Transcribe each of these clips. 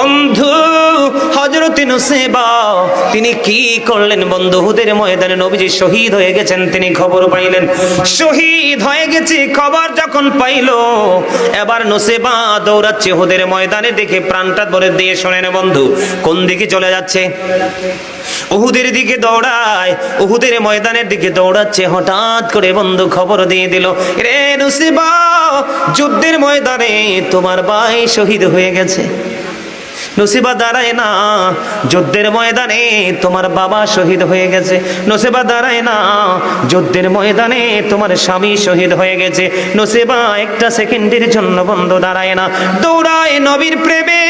বন্ধু হজরত নুসেবা, তিনি কি করলেন বন্ধু? হুদের ময়দানে নবীজি শহীদ হয়ে গেছেন, তিনি খবর পাইলেন। শহীদ হয়ে গেছে, খবর যখন পাইলো, এবার নুসেবা দৌড়াচ্ছে হুদের ময়দানে দেখে প্রাণটা ভরে দিয়ে শোনেন, বন্ধু, কোন দিকে চলে যাচ্ছে? উহুদের দিকে দৌড়ায়, উহুদের ময়দানের দিকে দৌড়াচ্ছে, হঠাৎ করে বন্ধু খবর দিয়ে দিল, রে নুসিবা, যুদ্ধের ময়দানে তোমার ভাই শহীদ হয়ে গেছে। নসিবা দাঁড়ায় না। যুদ্ধের ময়দানে তোমার বাবা শহীদ হয়ে গেছে। নসিবা দাঁড়ায় না। যুদ্ধের ময়দানে তোমার স্বামী শহীদ হয়ে গেছে। নসিবা একটা সেকেন্ডের জন্য বন্ধু দাঁড়ায় না। দৌড়ায় নবীর প্রেমে।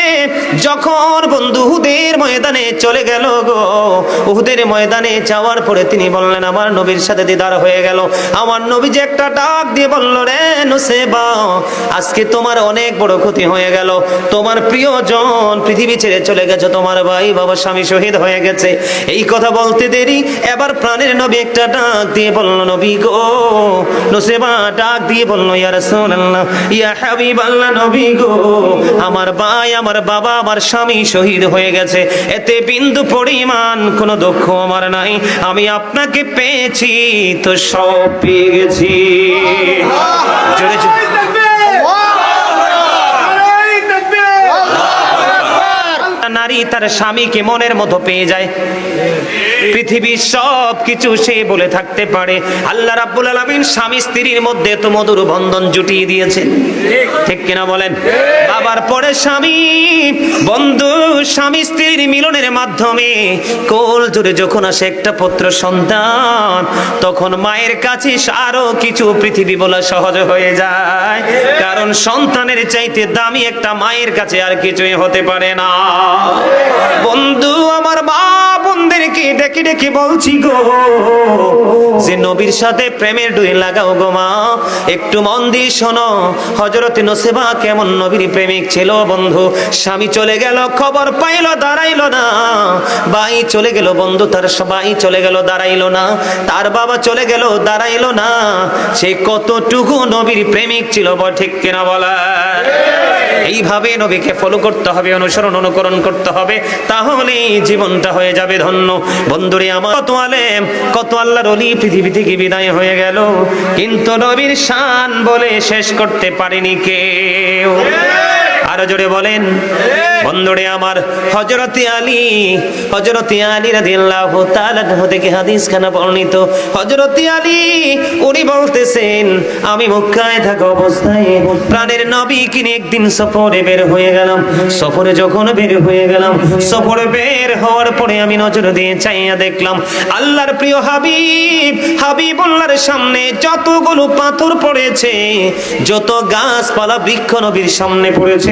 যখন বন্ধু হুদের ময়দানে চলে গেল গো, উহুদের ময়দানে যাওয়ার পরে তিনি বললেন, আমার নবীর সাথে দিদার হয়ে গেল। আমার নবী যে একটা ডাক দিয়ে বলল, রে নুসেবা, আজকে তোমার অনেক বড় ক্ষতি হয়ে গেল। তোমার প্রিয়জন পৃথিবী ছেড়ে চলে গেছে তোমার ভাই বাবা স্বামী শহীদ হয়ে গেছে। এই কথা বলতে দেরি এবার প্রাণের নবী একটা ডাক দিয়ে বলল নবী গো নুসেবা ডাক দিয়ে বলল ইয়া রাসূলুল্লাহ ইয়া হাবিবাল্লাহ নবী গো আমার ভাই আমার বাবা আমার স্বামী শহীদ হয়ে গেছে। এতে বিন্দু পরিমাণ কোনো দুঃখ আমার নাই। আমি আপনাকে পেয়েছি তো সব পেয়ে গেছি জোরে জোরে। নারী তার স্বামীকে মনের মতো পেয়ে যায়। পৃথিবীর সব কিছু সে বলে থাকতে পারে। আল্লাহ রাব্বুল আলামিন স্বামী স্ত্রীর মধ্যে তো মধুর বন্ধন জুটিয়ে দিয়েছে। ঠিক কিনা বলেন? বাবার পরে স্বামী, বন্ধু, স্বামী স্ত্রীর মিলনের মাধ্যমে কোল জুড়ে যখন আসে একটা পুত্র সন্তান, তখন মায়ের কাছে আরও কিছু পৃথিবী বলা সহজ হয়ে যায়। কারণ সন্তানের চাইতে দামি একটা মায়ের কাছে আর কিছুই হতে পারে না। বন্ধু, আমার মা বোনদেরকে ডেকে ডেকে বলছি গো। যে নবীর সাথে প্রেমের ডুই লাগাও গো মা, একটু মন দিয়ে শোনো হজরত নসেবা কেমন নবীর প্রেমিক ছিল বন্ধু। স্বামী চলে গেল, খবর পাইলো, দাঁড়াইলো না। ভাই চলে গেল, বন্ধু, তার সবাই চলে গেল, দাঁড়াইলো না। তার বাবা চলে গেল, দাঁড়াইলো না। সে কতটুকু নবীর প্রেমিক ছিল ঠিক কিনা বলা? এইভাবে নবীকে ফলো করতে হবে, অনুসরণ, অনুকরণ করতে হবে তাহলে জীবনটা হয়ে যাবে ধন্য। বন্ধুরে আমার, কত আলেম, কত আল্লাহর অলি পৃথিবী থেকে বিদায় হয়ে গেল। কিন্তু নবীর শান বলে শেষ করতে পারেনি কেউ। আরও জোরে বলেন। বন্ধুরে আমার হজরতে আলী হজরতে আলী রাদিয়াল্লাহু তাআলা থেকে হাদিস খানা বর্ণিত। হজরতে আলী, উনি বলতেছেন, আমি মক্কায় থাকা অবস্থায় প্রাণের নবী কিনে একদিন সফরে বের হয়ে গেলাম। সফরে যখন বের হয়ে গেলাম, সফরে বের হওয়ার পরে আমি নজর দিয়ে চাইয়া দেখলাম, আল্লাহর প্রিয় হাবিব, হাবিবুল্লাহর সামনে যতগুলো পাথর পড়েছে, যত গাছপালা বৃক্ষ নবীর সামনে পড়েছে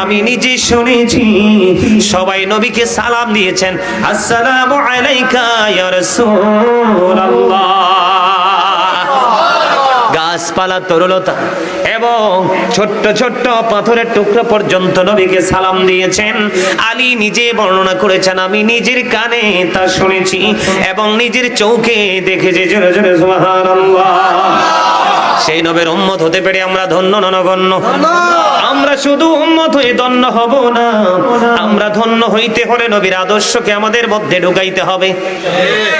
আমি নিজে শুনেছি, সবাই নবীকে সালাম দিয়েছেন। আসসালামু আলাইকা ইয়া রাসূলুল্লাহ। গাছপালা তরলতা এবং ছোট্ট ছোট্ট পাথরের টুকরো পর্যন্ত নবীকে সালাম দিয়েছেন। আলী নিজে বর্ণনা করেছেন, আমি নিজের কানে তা শুনেছি এবং নিজের চৌকে দেখেছি। জোরে জোরে সুবহানাল্লাহ। সেই নবের উম্মত হতে পেরে আমরা ধন্য ননগণ্য। আমরা শুধু উম্মত হয়ে ধন্য হব না। আমরা ধন্য হইতে হলে নবীর আদর্শকে আমাদের মধ্যে ঢুকাইতে হবে।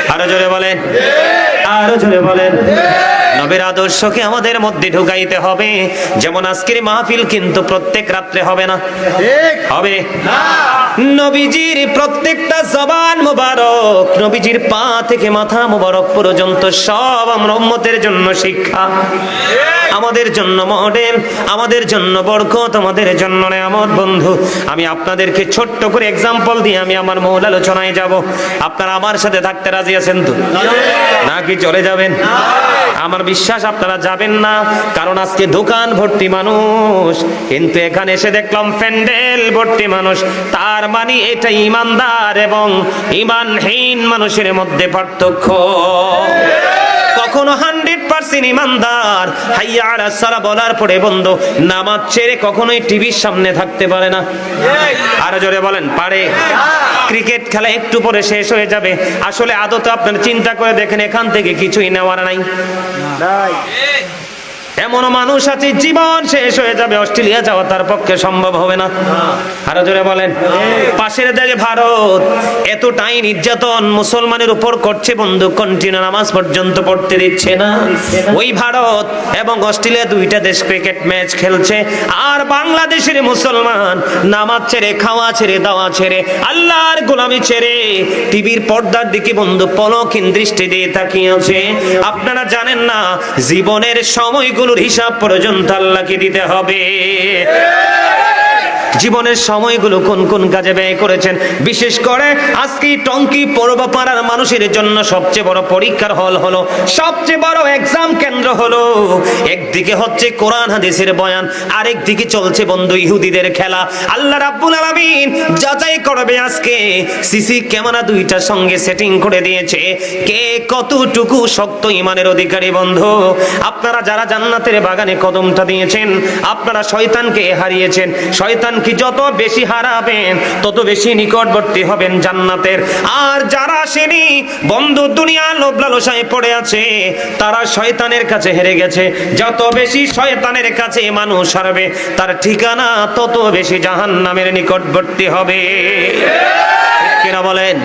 আরও জোরে বলেন। আরও জোরে বলেন। নবীর আদর্শকে আমাদের মধ্যে ঢুকাইতে হবে। যেমন আজকের মাহফিল কিন্তু প্রত্যেক রাত্রে হবে না। হবে। নবীজির প্রত্যেকটা জবান মোবারক নবীজির পা থেকে মাথা মোবারক পর্যন্ত সব আমরা উম্মতের জন্য শিক্ষা। আমাদের জন্য মডেল আমাদের জন্য বরকত আমাদের জন্য নেয়ামত বন্ধু। আমি আপনাদেরকে ছোট্ট করে এক্সাম্পল দিয়ে আমি আমার মূল আলোচনায় যাব। আপনারা আমার সাথে থাকতে রাজি আছেন তো? নাকি চলে যাবেন? আমার বিশ্বাস আপনারা যাবেন না, কারণ আজকে দোকান ভর্তি মানুষ। কিন্তু এখানে এসে দেখলাম প্যান্ডেল ভর্তি মানুষ। তার মানে এটা ইমানদার এবং ইমানহীন মানুষের মধ্যে পার্থক্য। কখনো হান্ড্রেড পার্সেন্ট ইমানদার। হাইয়া আর সারা বলার পরে বন্ধ, নামাজ ছেড়ে কখনোই টিভির সামনে থাকতে পারে না। আরও জোরে বলেন, পারে। ক্রিকেট খেলা একটু পরে শেষ হয়ে যাবে। আসলে আদত আপনার চিন্তা করে দেখেন, এখান থেকে কিছুই নেওয়ার নাই। এমনও মানুষ আছে, জীবন শেষ হয়ে যাবে, অস্ট্রেলিয়া যাওয়া তার পক্ষে সম্ভব হবে না। আরও জোরে বলেন, পাশের দেশে ভারত এতটাই নির্যাতন মুসলমানের উপর করছে বন্ধু কন্টিনিউ নামাজ পর্যন্ত পড়তে দিচ্ছে না। ওই ভারত এবং অস্ট্রেলিয়া দুইটা দেশ ক্রিকেট ম্যাচ খেলছে, আর বাংলাদেশের মুসলমান নামাজ ছেড়ে, খাওয়া ছেড়ে, দাওয়া ছেড়ে, আল্লাহর গোলামি ছেড়ে টিভির পর্দার দিকে বন্ধু পলকিন দৃষ্টি দিয়ে তাকিয়ে আছে। আপনারা জানেন না, জীবনের সময়গুলোর হিসাব পর্যন্ত আল্লাহকে দিতে হবে। জীবনের সময়গুলো কোন কোন কাজে ব্যয় করেছেন? বিশেষ করে আজকে টঙ্কি পূর্বপাড়ার মানুষের জন্য সবচেয়ে বড় পরীক্ষার হল হলো, সবচেয়ে বড় এক্সাম কেন্দ্র হলো, একদিকে হচ্ছে কোরআন হাদিসের বয়ান আরেক দিকে চলছে বন্ধু ইহুদিদের খেলা। আল্লাহ রাব্বুল আলামিন যাচাই করবে আজকে, সিসি ক্যামেরা দুইটার সঙ্গে সেটিং করে দিয়েছে। কে কতটুকু শক্ত ইমানের অধিকারী বন্ধু? আপনারা যারা জান্নাতের বাগানে কদমটা দিয়েছেন, আপনারা শয়তানকে হারিয়েছেন শয়তান কি যত বেশি হারাবেন, তত বেশি নিকটবর্তী হবেন জান্নাতের। আর যারা আসেনি, বন্ধু দুনিয়া লোভ লালসায় পড়ে আছে, তারা শয়তানের কাছে হেরে গেছে। যত বেশি শয়তানের কাছে মানুষ হারাবে, তার ঠিকানা তত বেশি জাহান্নামের নিকটবর্তী হবে। কিনা বলেন?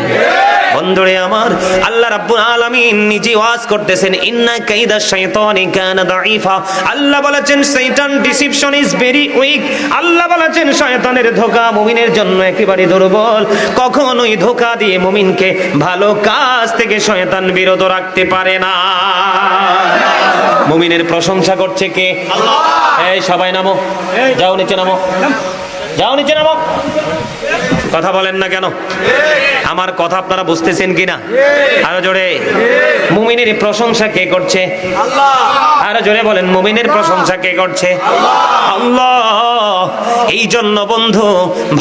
বন্ধুরে আমার, আল্লাহ রাব্বুল আলামিন নিজে ওয়াজ করতেছেন, ইন্না কাইদা শাইতানি কানা দাঈফা। আল্লাহ বলেছেন, শয়তান ডিসিপশন ইজ ভেরি উইক। আল্লাহ বলেছেন, শয়তানের ধোঁকা মুমিনের জন্য একেবারে দুর্বল। কখনোই ধোঁকা দিয়ে মুমিনকে ভালো কাজ থেকে শয়তান বিরত রাখতে পারে না। মুমিনের প্রশংসা করছে কে? আল্লাহ এই সবাই নামো। যাও নিচে নামো। যাও নিচে নামো। কথা বলেন না কেন? আমার কথা আপনারা বুঝতেছেন কিনা? আরও জোরে। মুমিনের প্রশংসা কে করছে? আরও জোরে বলেন, মুমিনের প্রশংসা কে করছে? এই জন্য বন্ধু,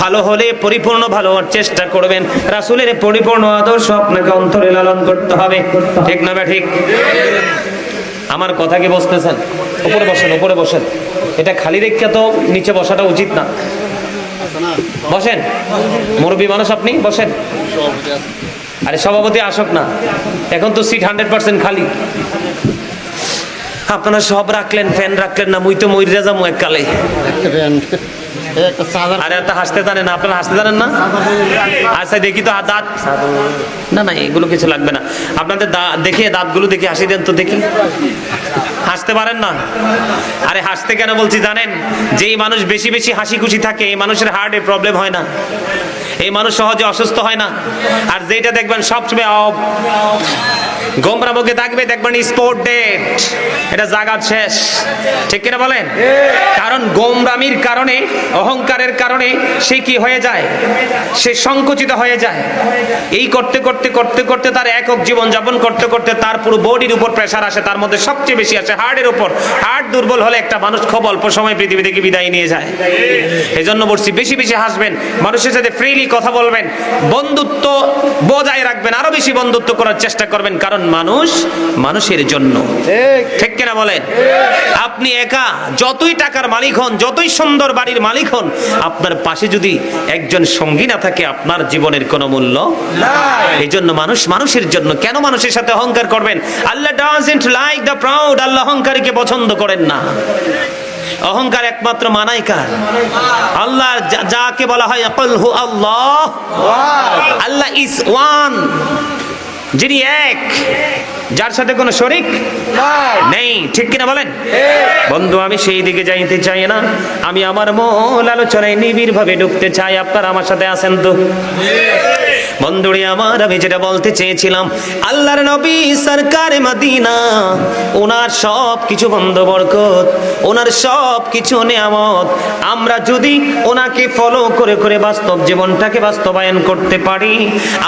ভালো হলে পরিপূর্ণ ভালো হওয়ার চেষ্টা করবেন। রাসূলের পরিপূর্ণ আদর্শ আপনাকে অন্তরে লালন করতে হবে। ঠিক না ঠিক আমার কথা কি বসতেছেন উপরে বসেন উপরে বসেন। এটা খালি রেখে তো নিচে বসাটা উচিত না। বসেন। মুরব্বী মানুষ আপনি, বসেন। আরে সভাপতি আসক না। এখন তো সিট হান্ড্রেড পার্সেন্ট খালি। আপনারা সব রাখলেন ফ্যান রাখলেন না, মুই তো মইরা যাব এককালে। আরে এত হাসতে জানেন না, আপনারা হাসতে জানেন না? আচ্ছা দেখি তো দাঁত না না, এগুলো কিছু লাগবে না। আপনাদের দা- দেখে দাঁতগুলো দেখে, হাসি দেন তো দেখি। হাসতে পারেন না। আরে হাসতে কেন বলছি জানেন? যেই মানুষ বেশি বেশি হাসি খুশি থাকে, এই মানুষের হার্টে প্রবলেম হয় না। এই মানুষ সহজে অসুস্থ হয় না। আর যেটা দেখবেন সবসময় গোমরা মুখে থাকবে, দেখবেন স্পোর্ট ডেট এটা জাগাত শেষ। ঠিক কিনা বলেন? কারণ গোমরামির কারণে, অহংকারের কারণে সে কি হয়ে যায়? সে সংকুচিত হয়ে যায়। এই করতে করতে করতে করতে তার একক জীবন যাপন করতে করতে তার পুরো বডির উপর প্রেশার আসে, তার মধ্যে সবচেয়ে বেশি আসে হার্টের উপর। হার্ট দুর্বল হলে একটা মানুষ খুব অল্প সময় পৃথিবী থেকে বিদায় নিয়ে যায়। এই জন্য বলছি, বেশি বেশি হাসবেন। মানুষের সাথে ফ্রিলি কথা বলবেন। বন্ধুত্ব বজায় রাখবেন। আরও বেশি বন্ধুত্ব করার চেষ্টা করবেন। কারণ মানুষ মানুষের জন্য। ঠিক। কিনা বলেন? আপনি একা যতই টাকার মালিক হন যতই সুন্দর বাড়ির মালিক হন আপনার পাশে যদি একজন সঙ্গী না থাকে আপনার জীবনের কোনো মূল্য এই জন্য মানুষ মানুষের জন্য। কেন মানুষের সাথে অহংকার করবেন? আল্লাহ ডাজেন্ট লাইক দ্য প্রাউড আল্লাহ অহংকারীকে পছন্দ করেন না। অহংকার একমাত্র মানাই কার আল্লাহ যাকে বলা হয় আল্লাহ। আল্লাহ ইজ ওয়ান যিনি এক যার সাথে কোনো শরিক নেই। ঠিক কিনা বলেন? বন্ধু আমি সেই দিকে যাইতে চাই না। আমি আমার মূল আলোচনায় নিবিড় ভাবে ঢুকতে চাই। আপনারা আমার সাথে আসেন তো? বন্ধুরে আমার, আমি যেটা বলতে চেয়েছিলাম, আল্লাহর নবী সরকারে মদিনা, ওনার সব কিছু বন্ধ বরকত ওনার সব কিছু নিয়ামত। আমরা যদি ওনাকে ফলো করে করে বাস্তব জীবনটাকে বাস্তবায়ন করতে পারি,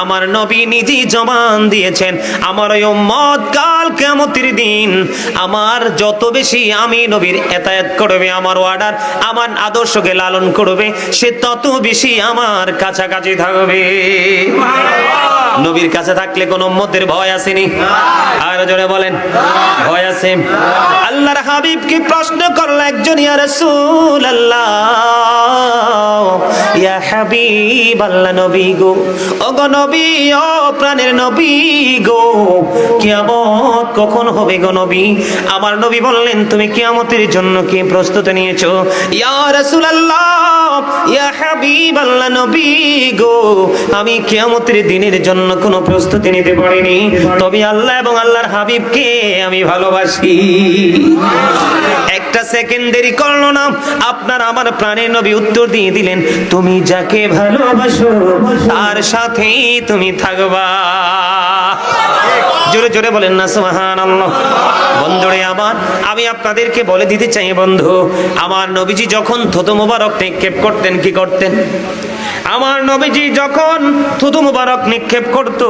আমার নবী নিজেই জবান দিয়েছেন, আমার ওই উম্মত কাল কেমতির দিন, আমার যত বেশি আমি নবীর এতায়াত করবে, আমার অর্ডার আমার আদর্শকে লালন করবে, সে তত বেশি আমার কাছাকাছি থাকবে। নবীর কাছে থাকলে কোন উম্মতের ভয় আসেনি। আর জোরে বলেন, ভয় আছে। আল্লাহর হাবিব কি প্রশ্ন করল একজন, ইয়া রাসূল আল্লাহ ইয়া হাবিব আল্লাহ নবী গো ও গো নবী, ও প্রাণের নবী গো, কিয়ামত কখন হবে গো নবী? আমার নবী বললেন, তুমি কিয়ামতের জন্য কি প্রস্তুতি নিয়েছো? ইয়া রাসূল আল্লাহ ইয়া হাবিব আল্লাহ নবী গো, আমি কিয়ামতের দিনের জন্য কোনো প্রস্তুতি নিতে পারিনি। তবে আল্লাহ এবং আল্লাহর হাবিবকে আমি ভালোবাসি। একটা সেকেন্ড দেরি করল না। আপনার আমার প্রাণের নবী উত্তর দিয়ে দিলেন, তুমি যাকে ভালোবাসো, তার সাথেই তুমি থাকবা। জোরে জোরে বলেন না সুবহান বন্ধুরে আমার, আমি আপনাদেরকে বলে দিতে চাই, বন্ধু, আমার নবীজি যখন থুতু মুবারক নিক্ষেপ করতেন, কি করতেন? আমার নবীজি যখন থুতু মুবারক নিক্ষেপ করত,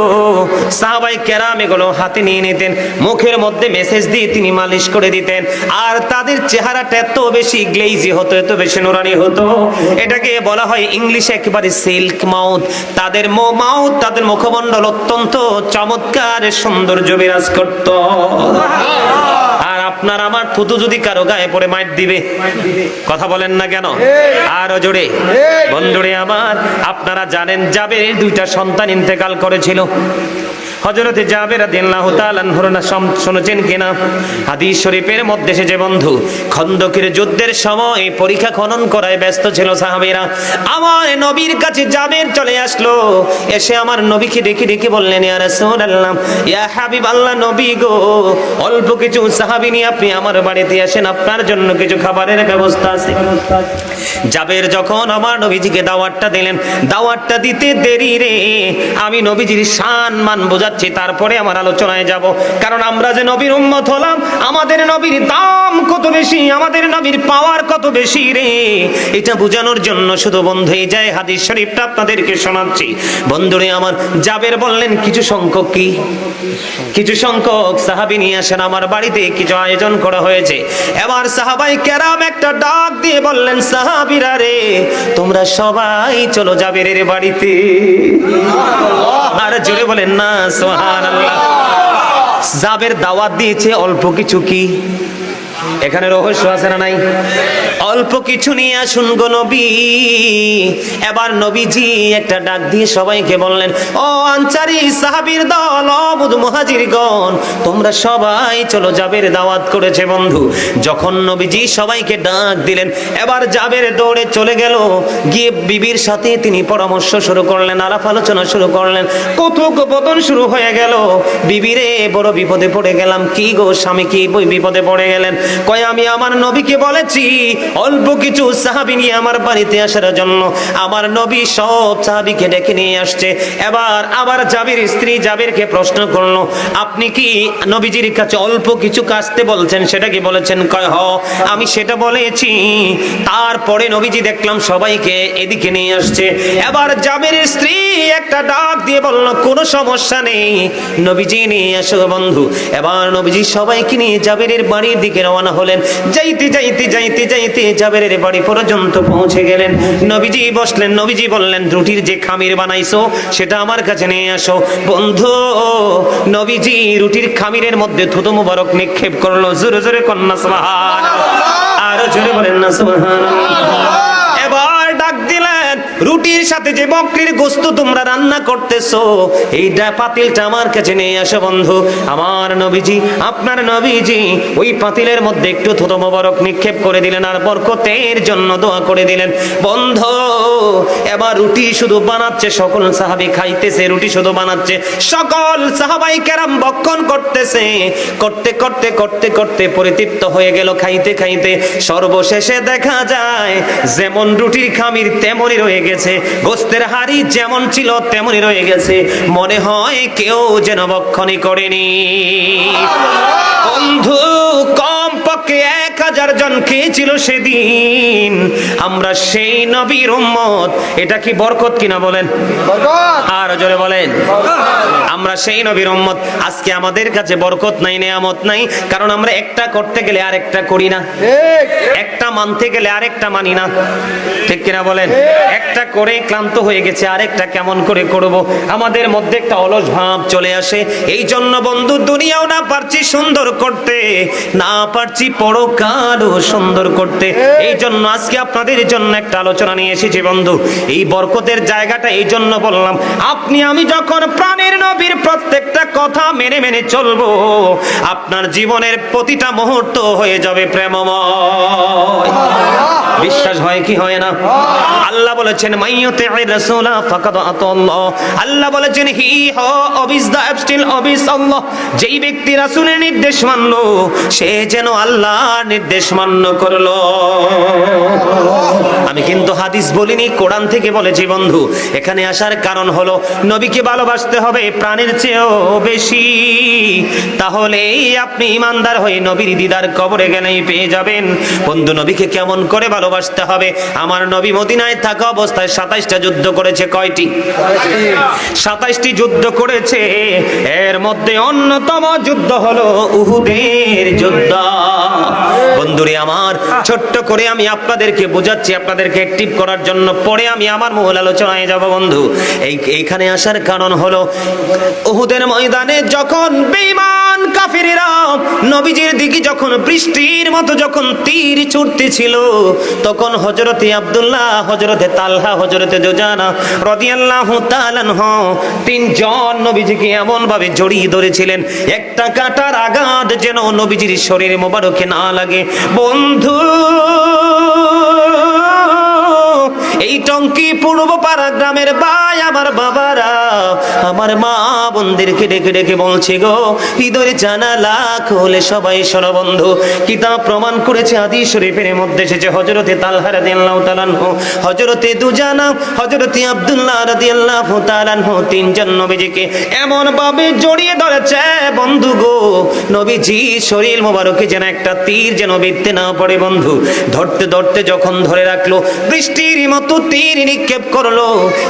সাহাবাই কেরাম এগুলো হাতে নিয়ে নিতেন, মুখের মধ্যে মেসেজ দিয়ে তিনি মালিশ করে দিতেন। আর তাদের চেহারাটা এত বেশি গ্লেজি হতো, এত বেশি নোরানি হতো। এটাকে বলা হয় ইংলিশে একেবারে সিল্ক মাউথ তাদের মাউথ তাদের মুখমণ্ডল অত্যন্ত চমৎকার সৌন্দর্য বিরাজ করত। আপনার আমার থুতু যদি কারও গায়ে পরে মাইট দিবে। কথা বলেন না কেন? আর জোরে। বন্ধুরে আমার আপনারা জানেন যাবে দুইটা সন্তান ইন্তেকাল করেছিল। হজরতে জাবের সম- শুনেছেন কিনা? হাদিস শরীফের মধ্যে এসেছে বন্ধু, খন্দকের যুদ্ধের সময় পরীক্ষা খনন করায় ব্যস্ত ছিল সাহাবীরা। আমার নবীর কাছে জাবের চলে আসলো। এসে আমার নবীকে ডেকে ডেকে বললেন, ইয়া রাসূলুল্লাহ, ইয়া হাবিব আল্লাহ নবী গো, অল্প কিছু সাহাবী নিয়ে আপনি আমার বাড়িতে আসেন, আপনার জন্য কিছু খাবারের ব্যবস্থা আছে। জাবের যখন আমার নবীজিকে দাওয়াতটা দিলেন, দাওয়াতটা দিতে দেরি রে, আমি নবীজির শান মান বোঝাচ্ছি তারপরে আমার আলোচনায় যাব। কারণ আমরা যে নবীর উম্মত হলাম, আমাদের নবীর দাম কত বেশি, আমাদের নবীর পাওয়ার কত বেশি রে? এটা বোঝানোর জন্য শুধু বন্ধু, এই যায় হাদিস শরীফটা আপনাদেরকে শোনাচ্ছি। বন্ধুরে, আমার জাবের বললেন, কিছু সংখ্যক কি? কিছু সংখ্যক সাহাবী নিয়ে আসেন, আমার বাড়িতে কিছু আয়োজন করা হয়েছে। এবার সাহাবাই কেরাম একটা ডাক দিয়ে বললেন, সাহাবীরা রে, তোমরা সবাই চলো জাবেরের বাড়িতে। আর জোরে বলেন, না সুবহানাল্লাহ। জাবের দাওয়াত দিয়েছে অল্প কিছু কি? এখানে রহস্য আছে না নাই? অল্প কিছু নিয়ে আসুন গো নবী। এবার নবীজি একটা ডাক দিয়ে সবাইকে বললেন, ও আনসারি সাহাবীর দল অবুদ মুহাজিরগণ, তোমরা সবাই চলো জাবের দাওয়াত করেছে বন্ধু। যখন নবীজি সবাইকে ডাক দিলেন, এবার জাবের দৌড়ে চলে গেল। গিয়ে বিবির সাথে তিনি পরামর্শ শুরু করলেন, আলাপ আলোচনা শুরু করলেন। কথোপকথন শুরু হয়ে গেল। বিবিরে বড় বিপদে পড়ে গেলাম। কি গো স্বামী, কি বই বিপদে পড়ে গেলেন? কয়, আমি আমার নবীকে বলেছি, অল্প কিছু সাহাবি নিয়ে আমার বাড়িতে আসার জন্য। আমার নবী সব সাহাবিকে ডেকে নিয়ে আসছে। এবার আবার জাবির স্ত্রী জাবিরকে প্রশ্ন করল, আপনি কি নবীজির কাছে অল্প কিছু কাজতে বলছেন? সেটা কি বলেছেন? কয়, হ, আমি সেটা বলেছি। তারপরে নবীজি দেখলাম সবাইকে এদিকে নিয়ে আসছে। এবার জাবির স্ত্রী একটা ডাক দিয়ে বলল, কোনো সমস্যা নেই, নবীজি নিয়ে আসো বন্ধু। এবার নবীজি সবাইকে নিয়ে জাবেরের বাড়ির দিকে রওনা হলেন। যাইতে যাইতে যাইতে যাইতে জাবেরের বাড়ি পর্যন্ত পৌঁছে গেলেন। নবীজি বসলেন, নবীজি বললেন, রুটির যে খামির বানাইছো, সেটা আমার কাছে নিয়ে আসো। বন্ধু, নবীজি রুটির খামিরের মধ্যে থুতু মুবারক নিক্ষেপ করল। জোরে জোরে কন্যা, সুবহানাল্লাহ। আরও জোরে বলেন না সুবহান এবার ডাক দিলেন রুটির সাথে যে বকরির গোস্ত তোমরা রান্না করতেছো, এইটা পাতিলটা আমার কাছে নিয়ে আসো বন্ধু। আমার নবীজি, আপনার নবীজি ওই পাতিলের মধ্যে একটু থুতো মোবারক নিক্ষেপ করে দিলেন আর বরকতের জন্য দোয়া করে দিলেন। বন্ধ, এবার রুটি শুধু বানাচ্ছে, সকল সাহাবি খাইতেছে, রুটি শুধু বানাচ্ছে, সকল সাহাবাই কেরাম বক্ষণ করতেছে। করতে করতে করতে করতে পরিতৃপ্ত হয়ে গেল, খাইতে খাইতে সর্বশেষে দেখা যায়, যেমন রুটির খামির তেমনই রয়ে গেছে। গোস্তের হাড়ি যেমন ছিল, তেমনই রয়ে গেছে। মনে হয় কেউ যেন বক্ষণই করেনি। বন্ধু, কম কমপক্ষে এক হাজার জন খেয়েছিল সেদিন? আমরা সেই নবীর উম্মত। এটা কি বরকত কিনা বলেন? আর জোরে বলেন। আমরা সেই নবীর উম্মত। আজকে আমাদের কাছে বরকত নাই নেয়ামত নাই। কারণ আমরা একটা করতে গেলে আরেকটা করি না। একটা মানতে গেলে আরেকটা মানি না। ঠিক কিনা বলেন? একটা করে ক্লান্ত হয়ে গেছে আরেকটা কেমন করে করব? আমাদের মধ্যে একটা অলস ভাব চলে আসে। এই জন্য বন্ধু দুনিয়াও না পারছি সুন্দর করতে না পারছি পরকালও সুন্দর করতে। এই জন্য আজকে আপনাদের জন্য একটা আলোচনা নিয়ে এসেছি বন্ধু। এই বরকতের জায়গাটা এই জন্য বললাম আপনি আমি যখন প্রাণের নবীর প্রত্যেকটা কথা মেনে মেনে চলবো আপনার জীবনের প্রতিটা মুহূর্ত হয়ে যাবে প্রেমময়। বিশ্বাস হয় কি হয় না? আল্লাহ। বলেছেন মাইয়তে রাসূলা ফাকাদ আতাল্লাহ আল্লাহ। বলেছেন হি হ অবিস দা অ্যাবস্টিল অবিস আল্লাহ। যেই ব্যক্তি রাসূলের নির্দেশ মানলো সে যেন নির্দেশ মান্য করল। আমি কিন্তু হাদিস বলিনি, কোরআন থেকে বলেছি বন্ধু। এখানে আসার কারণ হলো, নবীকে ভালোবাসতে হবে প্রাণের চেয়েও বেশি। তাহলেই আপনি ইমানদার হয়ে নবীর দিদার কবরে গেলেই পেয়ে যাবেন। বন্ধু, নবীকে কেমন করে ভালোবাসতে হবে? আমার নবী মদিনায় থাকা অবস্থায় সাতাইশটা যুদ্ধ করেছে কয়টি? সাতাইশটি যুদ্ধ করেছে। এর মধ্যে অন্যতম যুদ্ধ হলো উহুদের যুদ্ধ। বন্ধুরে আমার, ছোট্ট করে আমি আপনাদেরকে বোঝাচ্ছি, আপনাদেরকে অ্যাক্টিভ করার জন্য পরে আমি আমার মূল আলোচনায় যাব বন্ধু। এই, এইখানে আসার কারণ হলো, উহুদের ময়দানে যখন বেঈমান কাফিরেরা নবীজির দিকে যখন বৃষ্টির মতো যখন তীর ছুটতেছিল, তখন হজরতে আব্দুল্লাহ হজরতে তালহা হজরতে জোজানা রাদিয়াল্লাহু তাআলা তিনজন নবীজিকে এমন ভাবে জড়িয়ে ধরেছিলেন, একটা কাঁটার আঘাত যেন নবীজির শরীরে মোবারকে না লাগে। বন্ধু এই টঙ্কি পূর্ব পাড়া গ্রামের ভাই আমার বাবারা, আমার মা বোনদেরকে ডেকে ডেকে বলছে গো হৃদয় জানালা খুলে সবাই শোনো বন্ধু। কিতাব প্রমাণ করেছে আদি শরীফের মধ্যে এসেছে হজরতে তালহা রাদিয়াল্লাহু তাআলা আনহু হজরতে দুজানা হজরতে আব্দুল্লাহ রাদিয়াল্লাহু তাআলা আনহু, তিনজন নবীজিকে এমন ভাবে জড়িয়ে ধরেছে, বন্ধু গো, নবীজি শরীর মোবারকে যেন একটা তীর যেন বিতে না পড়ে বন্ধু। ধরতে ধরতে যখন ধরে রাখল বৃষ্টির মতো তীর নিক্ষেপ করল।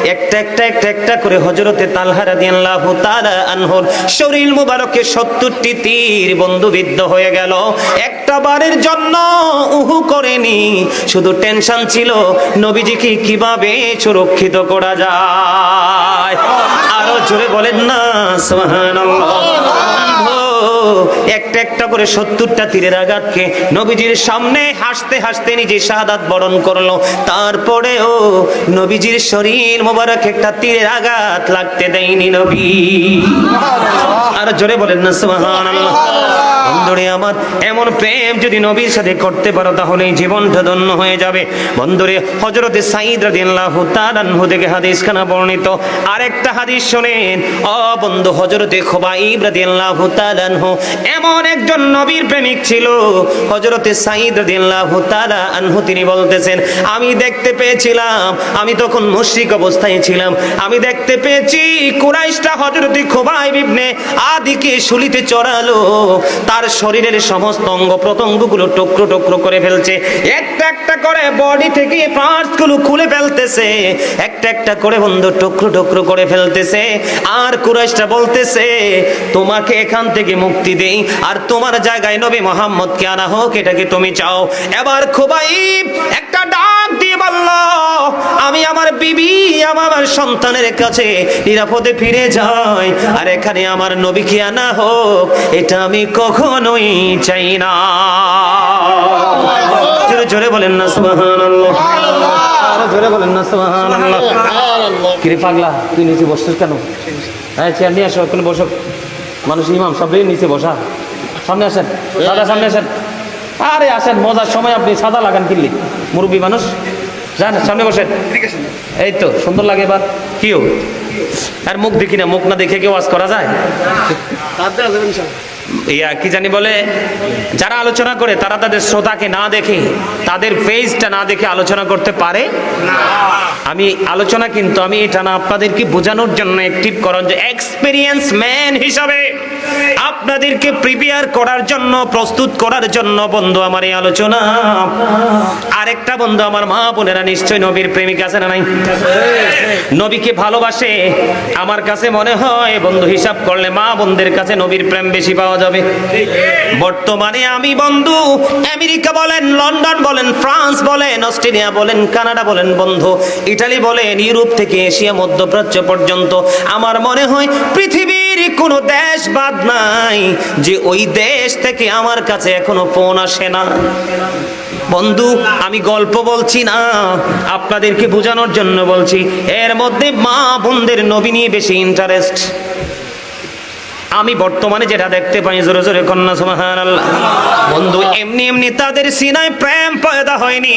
একটা একটা একটা একটা করে হজরতে তালহা রাদিয়াল্লাহু তাআলা আনহুর শরীর মোবারকে সত্তরটি তীর বন্ধু বিদ্ধ হয়ে গেল। একটা বারের জন্য উহু করেনি। শুধু টেনশন ছিল, নবীজিকে কীভাবে সুরক্ষিত করা যায়? আরও জোরে বলেন না একটা একটা করে সত্তরটা তীরের আঘাতকে নবীজির সামনে হাসতে হাসতে নিজে শাহাদাত বরণ করল। তারপরেও নবীজির শরীর মোবারক একটা তীরের আঘাত লাগতে দেয়নি নবী। আর জোরে বলেন না বন্ধুরে আমার, এমন প্রেম যদি নবীর সাথে করতে পারো, তাহলে জীবনটা ধন্য হয়ে যাবে। বন্ধুরে হজরতে সাইদ রাদিয়াল্লাহু তাআলা আনহু থেকে হাদিস খানা বর্ণিত আরেকটা হাদিস শোনেন। ও বন্ধু হজরতে খুবাইব রাদিয়াল্লাহু তাআলা আনহু এমন একজন নবীর প্রেমিক ছিল হজরতে সাইদ রাদিয়াল্লাহু তাআলা আনহু, তিনি বলতেছেন, আমি দেখতে পেয়েছিলাম, আমি তখন মুশরিক অবস্থায় ছিলাম, আমি দেখতে পেয়েছি কুরাইশটা হজরতে খুবাইব ইবনে আদিকে শুলিতে চড়ালো, তার শরীরের সমস্ত অঙ্গ প্রত্যঙ্গগুলো টুকরো টুকরো করে ফেলছে, একটা একটা করে বডি থেকে পার্টসগুলো খুলে ফেলতেছে, একটা একটা করে বন্ধু টুকরো টুকরো করে ফেলতেছে, আর কুরাইশটা বলতেছে, তোমাকে এখান থেকে মুক্তি দেই। আর তোমার জায়গায় নবী মোহাম্মদকে আনা হোক এটাকে তুমি চাও। এবার খুবাই একটা ডাক দিয়ে বলল আমি আমার বিবি আমার সন্তানের কাছে নিরাপদে ফিরে যাই। আর এখানে আমার নবীকে আনা হোক এটা আমি কখনোই চাই না। জোরে জোরে বলেন না সুবহানাল্লাহ। আরও জোরে বলেন না সুবহানাল্লাহ। কিরে পাগলা তুই নিচে বসছিস কেন? হ্যাঁ চেয়ার নিয়ে আসো ওখানে বসো। মানুষ ইমাম সবাই নিচে বসা। সামনে আসেন, দাদা, সামনে আসেন। আরে আসেন, মজার সময় আপনি সাদা লাগান কিনলি, মুরব্বী মানুষ। যান, সামনে বসেন। এই তো, সুন্দর লাগে এবার। কিও আর মুখ দেখি না, মুখ না দেখে কেউ ওয়াজ করা যায়? ইয়া, কি জানি বলে? যারা আলোচনা করে, তারা তাদের শ্রোতাকে না দেখে, তাদের ফেসটা না দেখে আলোচনা করতে পারে? আমি আলোচনা কিন্তু আমি এটা না আপনাদেরকে বোঝানোর জন্য একটিভ করার যে এক্সপিরিয়েন্স ম্যান হিসাবে আপনাদেরকে প্রিপেয়ার করার জন্য, প্রস্তুত করার জন্য বন্ধু আমার এই আলোচনা। আরেকটা বন্ধু আমার মা বোনেরা নিশ্চয় নবীর প্রেমিক আছে না নাই? নবীকে ভালোবাসে, আমার কাছে মনে হয় বন্ধু হিসাব করলে মা বোনদের কাছে নবীর প্রেম বেশি পাওয়া যাবে। বর্তমানে আমি বন্ধু, আমেরিকা বলেন, লন্ডন বলেন, ফ্রান্স বলেন, অস্ট্রেলিয়া বলেন, কানাডা বলেন বন্ধু, ইটালি বলেন, ইউরোপ থেকে এশিয়া, মধ্যপ্রাচ্য পর্যন্ত আমার মনে হয় পৃথিবীর কোনো দেশ বাদ নাই যে ওই দেশ থেকে আমার কাছে এখনও ফোন আসে না। বন্ধু, আমি গল্প বলছি না, আপনাদেরকে বোঝানোর জন্য বলছি। এর মধ্যে মা বোনদের নবী নিয়ে বেশি ইন্টারেস্ট আমি বর্তমানে যেটা দেখতে পাই জোরে জোরে কন্যা সুমাহান বন্ধু এমনি এমনি তাদের সিনায় প্রেম পয়দা হয়নি।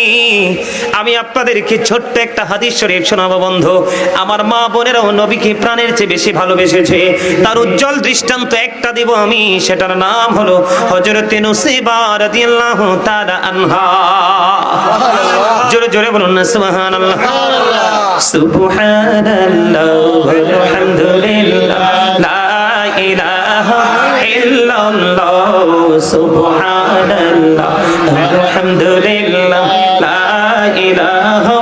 আমি আপনাদেরকে ছোট্ট একটা হাদিস শরীফ শোনাবো বন্ধু। আমার মা বোনেরাও নবীকে প্রাণের চেয়ে বেশি ভালোবেসেছে। তার উজ্জ্বল দৃষ্টান্ত একটা দিব আমি সেটার নাম হলো হযরত নুসিবা রাদিয়াল্লাহু তাআলা আনহা। জোরে জোরে বলুন না সুবহানাল্লাহ। সুবহানাল্লাহ আলহামদুলিল্লাহ সুবহানাল্লাহ, আলহামদুলিল্লাহ লা ইলাহা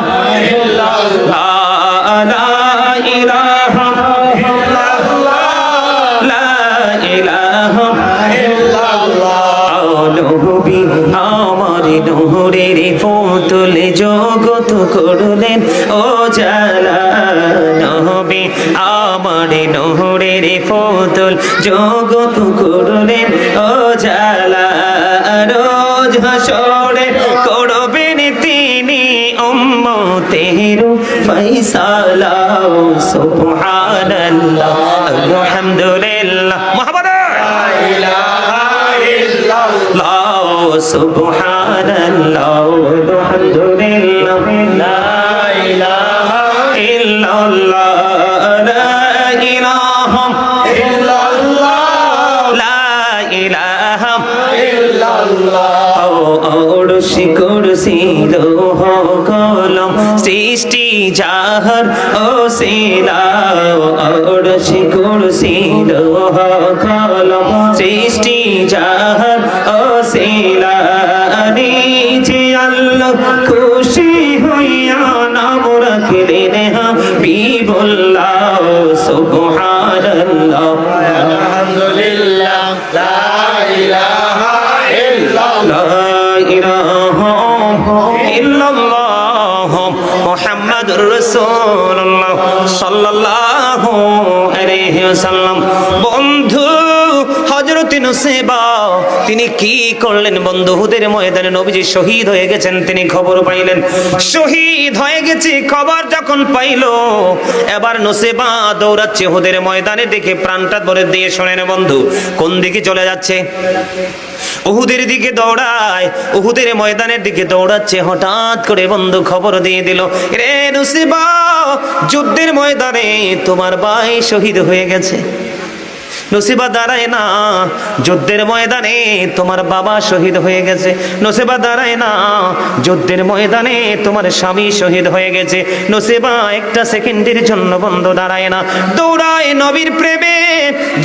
ইল্লাল্লাহ, লা ইলাহা পুতুল জগত করলেন, ও জালা নবী, আমার নহরের পুতুল জগত সালাম সুবহানাল্লাহ আলহামদুলিল্লাহ মহাবারে লা ইলাহা ইল্লাল্লাহ সুবহানাল্লাহ আলহামদুলিল্লাহ লা ইলাহা ইল্লাল্লাহ লা ইলাহা ইল্লাল্লাহ লা ইলাহা ইল্লাল্লাহ ও ওড়শি কুরসি রোহ সৃষ্টি যাহার ও সিদাড়ি কুড়সি দোহ কলম। সৃষ্টি যাহার ও সিলা নিচে আল্লাহ খুশি হইয়া নাম রাখলেন হা বিবুল্লাহ সুবহানাল্লাহ। আলহামদুলিল্লাহ মুহাম্মাদুর বন্ধু হজরতিন সেবা তিনি কি করলেন বন্ধু? হুদের ময়দানে নবীজি শহীদ হয়ে গেছেন, তিনি খবর পাইলেন। শহীদ হয়ে গেছে, খবর যখন পাইলো, এবার নসিবা দৌড়াচ্ছে হুদের ময়দানে দেখে প্রাণটা ধরে দিয়ে শোনেন বন্ধু, কোন দিকে চলে যাচ্ছে? উহুদের দিকে দৌড়ায়, উহুদের ময়দানের দিকে দৌড়াচ্ছে, হঠাৎ করে বন্ধু খবর দিয়ে দিল, রে নুসিবা, যুদ্ধের ময়দানে তোমার ভাই শহীদ হয়ে গেছে। নসিবা দাঁড়ায় না। যুদ্ধের ময়দানে তোমার বাবা শহীদ হয়ে গেছে। নসিবা দাঁড়ায় না। যুদ্ধের ময়দানে তোমার স্বামী শহীদ হয়ে গেছে। নসিবা একটা সেকেন্ডের জন্য বন্ধু দাঁড়ায় না। দৌড়ায় নবীর প্রেমে।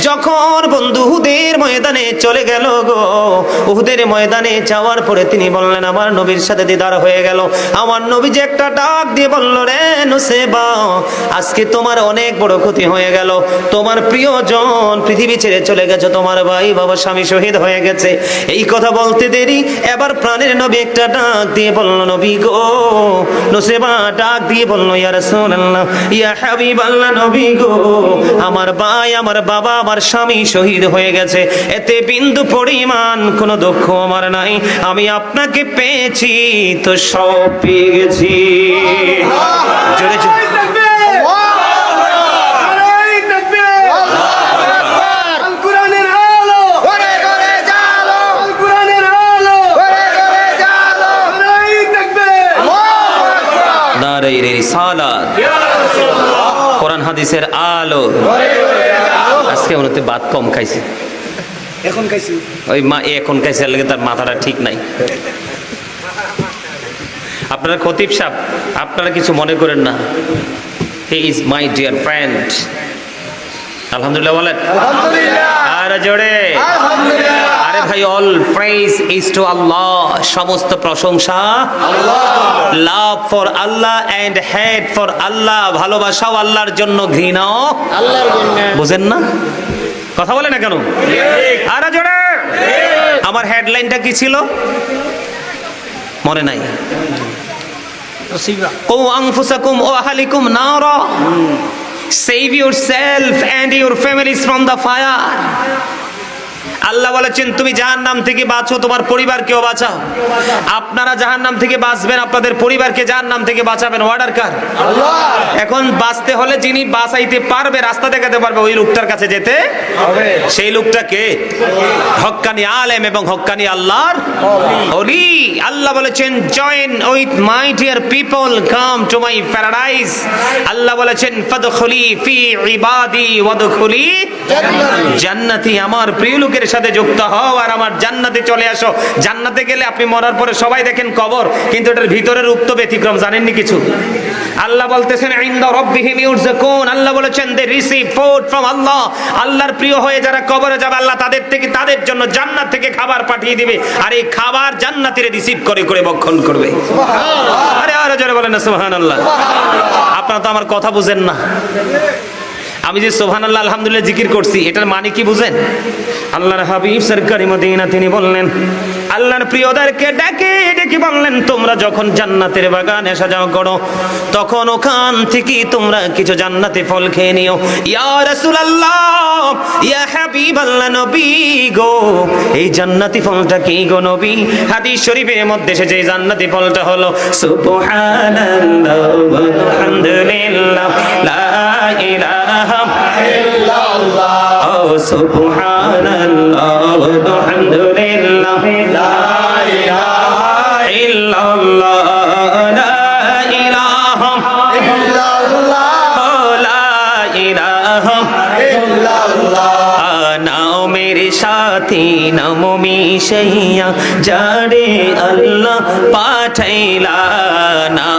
যখন বন্ধু উহুদের ময়দানে চলে গেল গো, উহুদের ময়দানে যাওয়ার পরে তিনি বললেন, আমার নবীর সাথে দিদার হয়ে গেল। আমার নবী যে একটা ডাক দিয়ে বলল, রে নসেবা, আজকে তোমার অনেক বড় ক্ষতি হয়ে গেল। তোমার প্রিয়জন পৃথিবী ছেড়ে চলে গেছে তোমার ভাই বাবা স্বামী শহীদ হয়ে গেছে। এই কথা বলতে দেরি। এবার প্রাণের নবী একটা ডাক দিয়ে বলল নবী গো নসেবা ডাক দিয়ে বলল ইয়া রাসূলুল্লাহ ইয়া হাবিবাল্লাহ নবী গো আমার ভাই আমার বাবা আমার স্বামী শহীদ হয়ে গেছে। এতে বিন্দু পরিমাণ কোনো দুঃখ আমার নাই। আমি আপনাকে পেয়েছি তো সব পেয়ে গেছি জোরে জোরে কোরআনের আলো ওরে করে জালো কোরআনের আলো ওরে করে জালো নারাই থাকবে দাঁড়াই রে রিসালাত। কোরআন হাদিসের আলো। আজকে ওনাতে বাদ কম খাইছে। এখন খাইছি। ওই মা এখন খাইছে লাগে তার মাথাটা ঠিক নাই। আপনারা খতিব সাহেব আপনারা কিছু মনে করেন না। He is my dear friend আলহামদুলিল্লাহ বলেন। আলহামদুলিল্লাহ। আর জোরে। আলহামদুলিল্লাহ। আরে অল প্রেজ ইজ টু আল্লাহ সমস্ত প্রশংসা। লাভ ফর আল্লাহ এন্ড হেড ফর আল্লাহ ভালোবাসাও আল্লাহর জন্য ঘৃণাও আল্লাহর জন্য। বুঝেন না? কথা বলে না কেন? আর জোরে। আমার হেডলাইনটা কি ছিল? মনে নাই। কু আনফুসাকুম ও আহালিকুম নারা। Save yourself and your families from the fire আল্লাহ বলেছেন তুমি জাহান নাম থেকে বাঁচো তোমার পরিবারকেও বাঁচাও। আপনারা জাহান নাম থেকে বাঁচবেন আপনাদের পরিবারকে জাহান নাম থেকে বাঁচাবেন। অর্ডার কার? এখন বাঁচতে হলে যিনি বাঁচাইতে পারবে রাস্তা দেখাতে পারবে ওই লোকটার কাছে যেতে হবে। সেই লোকটাকে হক্কানি আলেম এবং হক্কানি আল্লাহর ওলি। আল্লাহ বলেছেন join with my dear people come to my paradise আল্লাহ বলেছেন ফাদখুলি ফি ইবাদি ওয়াদখুলি জান্নাতি আমার প্রিয় লোকের সাথে যুক্ত হও আর আমার জান্নাতে চলে আসো। জান্নাতে গেলে আপনি মরার পরে সবাই দেখেন কবর, কিন্তু এটার ভিতরের উক্ত ব্যতিক্রম জানেননি কিছু? আল্লাহ বলতেছেন আল্লাহ বলেছেন they receive food from Allah আল্লাহর প্রিয় হয়ে যারা কবরে যাবে, আল্লাহ তাদের থেকে, তাদের জন্য জান্নাত থেকে খাবার পাঠিয়ে দিবে। আর এই খাবার জান্নাতিরে রিসিভ করে করে ভক্ষণ করবে। আরে আরে, জোরে বলেন সুবহানাল্লাহ। আপনারা তো আমার কথা বুঝেন না। আমি যে সোহান আল্লাহ আলহামদুলিল্লাহ জিকির করছি, এটার মানে কি বুঝেন আল্লাহর হাবিব সরকারি মদিনা তিনি বললেন, আল্লাহর প্রিয়দেরকে ডাকে, ডেকে বললেন, তোমরা যখন জান্নাতের বাগানে সাজাও করো তখন ওখান থেকে তোমরা কিছু জান্নাতে ফল খেয়ে নিও। ইয়া রাসূলুল্লাহ, ইয়া হাবিব আল্লাহ নবী গো, এই জান্নাতি ফলটা কি গো নবী? হাদিস শরীফের মধ্যে এসেছে, এই জান্নাতি ফলটা হলো, সুবহানাল্লাহ, ওয়া আলহামদুলিল্লাহ, লা ইলাহা ও সুবহানাল্লাহ আলহামদুলিল্লাহ ইলাহা ইল্লাল্লাহ লা ইলাহা ও লা ইলাহা সাথী নমো মিশাইয়া যারে আল্লাহ পাঠাইলা নাও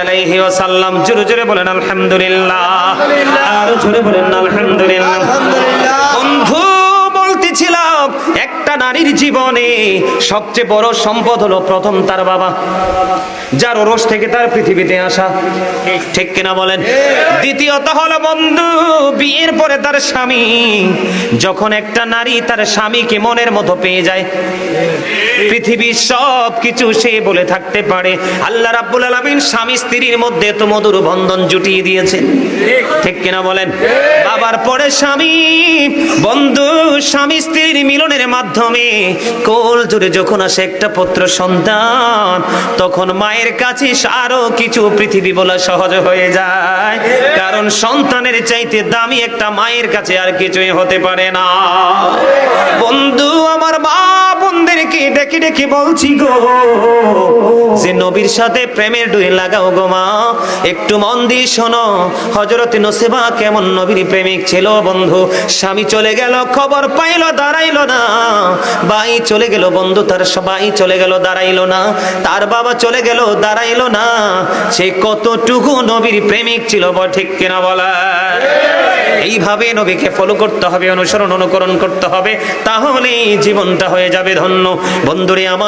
আলাইহি ওয়াসাল্লাম। জোরে জোরে বলেন আলহামদুলিল্লাহ। আর জোরে বলেন আলহামদুলিল্লাহ। বন্ধু বলতেছিলাম এক নারীর জীবনে সবচেয়ে বড় সম্পদ হলো প্রথম তার বাবা, যার ওরস থেকে তার পৃথিবীতে আসা। ঠিক কিনা বলেন? দ্বিতীয়ত হলো বন্ধু, বিয়ের পরে তার স্বামী, যখন একটা নারী তার স্বামীকে মনের মতো পেয়ে যায়, পৃথিবীর সব কিছু সে বলে থাকতে পারে। আল্লাহ রাব্বুল আলামিন স্বামী স্ত্রীর মধ্যে তো মধুর বন্ধন জুটিয়ে দিয়েছে ঠিক কিনা বলেন? বাবার পরে স্বামী, বন্ধু, স্বামী স্ত্রীর মিলনের মাধ্যমে কোল জুড়ে যখন আসে একটা পুত্র সন্তান, তখন মায়ের কাছে আরও কিছু পৃথিবী বলা সহজ হয়ে যায়। কারণ সন্তানের চাইতে দামি একটা মায়ের কাছে আর কিছুই হতে পারে না। বন্ধু, আমার মা বোনদেরকে ডেকে ডেকে বলছি গো, যে নবীর সাথে প্রেমের ডুই লাগাও গো মা। একটু মন দিয়ে শোনো হজরত নসেবা কেমন নবীর প্রেমিক ছিল বন্ধু। স্বামী চলে গেল, খবর পাইলো, দাঁড়াইলো না। ভাই চলে গেল বন্ধু, তার সবাই চলে গেল, দাঁড়াইলো না। তার বাবা চলে গেল, দাঁড়াইলো না। সে কতটুকু নবীর প্রেমিক ছিল ঠিক কিনা বলা? এইভাবে নবীকে ফলো করতে হবে, অনুসরণ, অনুকরণ করতে হবে, তাহলেই জীবনটা হয়ে যাবে ধন্য। বন্ধুরে, আমার